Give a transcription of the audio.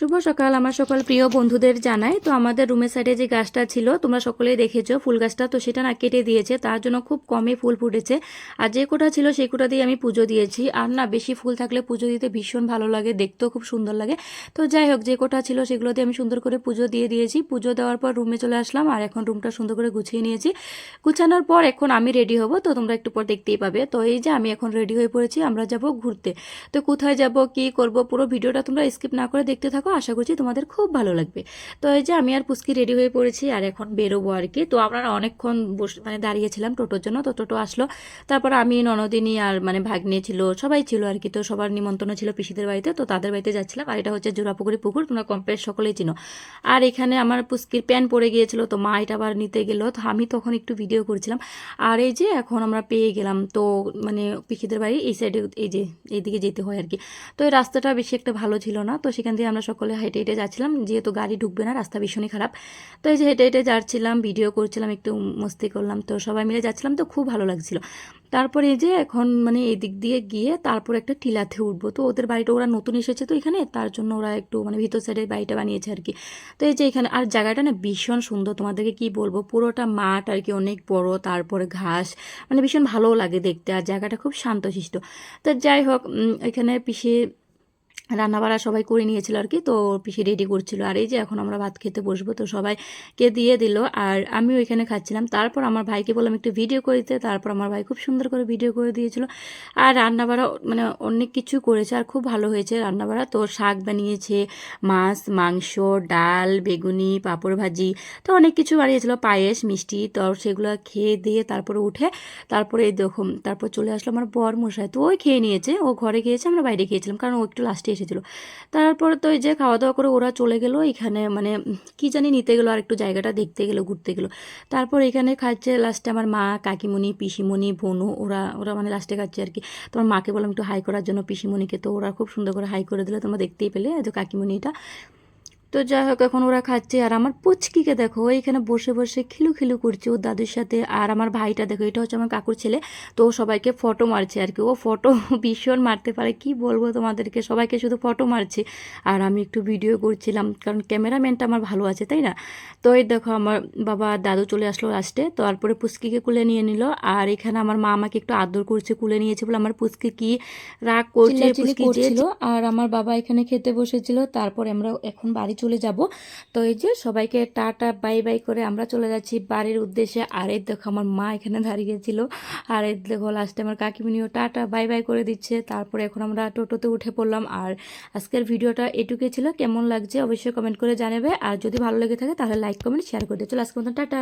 শুভ সকাল, আমার সকল প্রিয় বন্ধুদের জানাই। তো আমাদের রুমের সাইডে যে গাছটা ছিল, তোমরা সকলেই দেখেছ ফুল গাছটা। তো সেটা না কেটে দিয়েছে, তার জন্য খুব কমই ফুল ফুটেছে। আর যে কোটা ছিল, সেই কোটা দিয়ে আমি পুজো দিয়েছি। আর না, বেশি ফুল থাকলে পুজো দিতে ভীষণ ভালো লাগে, দেখতেও খুব সুন্দর লাগে। তো যাই হোক, যে কোটা ছিল, সেগুলো দিয়ে আমি সুন্দর করে পুজো দিয়ে দিয়েছি। পুজো দেওয়ার পর রুমে চলে আসলাম, আর এখন রুমটা সুন্দর করে গুছিয়ে নিয়েছি। গুছানোর পর এখন আমি রেডি হব, তো তোমরা একটু পর দেখতেই পাবে। তো এই যে, আমি এখন রেডি হয়ে পড়েছি, আমরা যাব ঘুরতে। তো কোথায় যাব, কি করব, পুরো ভিডিওটা তোমরা স্কিপ না করে দেখতে থাকো। আশা করছি তোমাদের খুব ভালো লাগবে। তো এই যে আমি আর পুস্কি রেডি হয়ে পড়েছি আর এখন বেরোবো আর কি। তো আমরা অনেকক্ষণ বসে মানে দাঁড়িয়েছিলাম টোটোর জন্য, তো টোটো আসলো। তারপর আমি, ননদিনী আর মানে ভাগ্নে ছিল, সবাই ছিল আর কি। তো সবার নিমন্ত্রণ ছিল পিসিদের বাড়িতে, তো তাদের বাড়িতে যাচ্ছিলাম। আর এটা হচ্ছে জোড়াপুকুরি পুকুর, তোমরা কম্পের সকলেই চিনো। আর এখানে আমার পুস্কির প্যান পড়ে গিয়েছিল, তো মা এটা আবার নিতে গেলো। তো আমি তখন একটু ভিডিও করছিলাম। আর এই যে এখন আমরা পেয়ে গেলাম, তো মানে পিসিদের বাড়ি এই সাইডে এই যে, এইদিকে যেতে হয় আর কি। তো এই রাস্তাটা বেশি একটা ভালো ছিল না, তো সেখান দিয়ে আমরা সকলে হেঁটে হেঁটে যাচ্ছিলাম। যেহেতু গাড়ি ঢুকবে না, রাস্তা ভীষণই খারাপ। তো এই যে হেঁটে হেঁটে যাচ্ছিলাম, ভিডিও করছিলাম, একটু মস্তি করলাম। তো সবাই মিলে যাচ্ছিলাম, তো খুব ভালো লাগছিল। তারপরে এই যে এখন মানে এদিক দিয়ে গিয়ে তারপর একটা টিলাতে উঠবো। তো ওদের বাড়িটা ওরা নতুন এসেছে তো এখানে, তার জন্য ওরা একটু মানে ভিতর সাইডে বাড়িটা বানিয়েছে আর কি। তো এই যে এখানে, আর জায়গাটা না ভীষণ সুন্দর, তোমাদেরকে কি বলব? পুরোটা মাঠ আর কি, অনেক বড়, তারপরে ঘাস মানে ভীষণ ভালোও লাগে দেখতে। আর জায়গাটা খুব শান্তশিষ্ট। তো যাই হোক এখানে পিসে রান্নাবাড়া সবাই করে নিয়েছিল আর কি, তো পিসি রেডি করছিল। আর এই যে এখন আমরা ভাত খেতে বসবো, তো সবাইকে দিয়ে দিল। আর আমিও এখানে খাচ্ছিলাম। তারপর আমার ভাইকে বললাম একটু ভিডিও করে দিতে তারপর আমার ভাই খুব সুন্দর করে ভিডিও করে দিয়েছিল। আর রান্নাবাড়া মানে অনেক কিছু করেছে আর খুব ভালো হয়েছে রান্নাবাড়া। তো শাক বানিয়েছে, মাছ, মাংস, ডাল, বেগুনি, পাঁপড় ভাজি, তো অনেক কিছু বানিয়েছিল। পায়েস, মিষ্টি তো সেগুলো খেয়ে দিয়ে তারপরে উঠে তারপরে এই দেখুন, তারপর চলে আসলো আমার বর মশাই তো ওই খেয়ে নিয়েছে। ও ঘরে খেয়েছে, আমরা বাইরে খেয়েছিলাম। কারণ ও একটু লাস্টে এসেছিল। তারপরে তো ওই যে খাওয়া দাওয়া করে ওরা চলে গেলো, এখানে মানে কি জানি নিতে গেলো আর একটু জায়গাটা দেখতে গেলো, ঘুরতে গেলো। তারপর এখানে খাচ্ছে লাস্টে আমার মা, কাকিমণি, পিসিমণি, বোনু, ওরা ওরা মানে লাস্টে খাচ্ছে আর কি। তোমার মাকে বললাম একটু হাই করার জন্য পিসিমণিকে, তো ওরা খুব সুন্দর করে হাই করে দিলে, তোমরা দেখতেই পেলে যে কাকিমণিটা। তো যাই হোক এখন ওরা খাচ্ছে আর আমার পুচকিকে দেখো ও এখানে বসে বসে খিলু খিলু করছে ওর দাদুর সাথে আর আমার ভাইটা দেখো এটা হচ্ছে আমার কাকুর ছেলে তো ও সবাইকে ফটো মারছে আর কি। ও ফটো ভীষণ মারতে পারে কি বলব তোমাদেরকে? সবাইকে শুধু ফটো মারছে। আর আমি একটু ভিডিও করছিলাম কারণ ক্যামেরাম্যানটা আমার ভালো আছে তাই না? তো এই দেখো আমার বাবা দাদু চলে আসলো লাস্টে তারপরে পুচকিকে কুলে নিয়ে নিল। আর এখানে আমার মা আমাকে একটু আদর করছে কুলে নিয়েছে বলে আমার পুচকি কি রাগ করছে আর আমার বাবা এখানে খেতে বসেছিল তারপরে আমরা এখন বাড়ি চলে যাব। তো এই যে সবাইকে টাটা, বাই বাই করে আমরা চলে যাচ্ছি বাড়ির উদ্দেশ্যে। আর এর দেখো আমার মা এখানে দাঁড়িয়েছিল আর এর দেখো লাস্টে আমার কাকিমিনিও টাটা, বাই বাই করে দিচ্ছে। তারপরে এখন আমরা টোটোতে উঠে পড়লাম। আর আজকের ভিডিওটা এটুকুই ছিল। কেমন লাগছে অবশ্যই কমেন্ট করে জানাবে। আর যদি ভালো লেগে থাকে তাহলে লাইক কমেন্ট শেয়ার করে দিচ্ছিল আজকে মতন টাটা।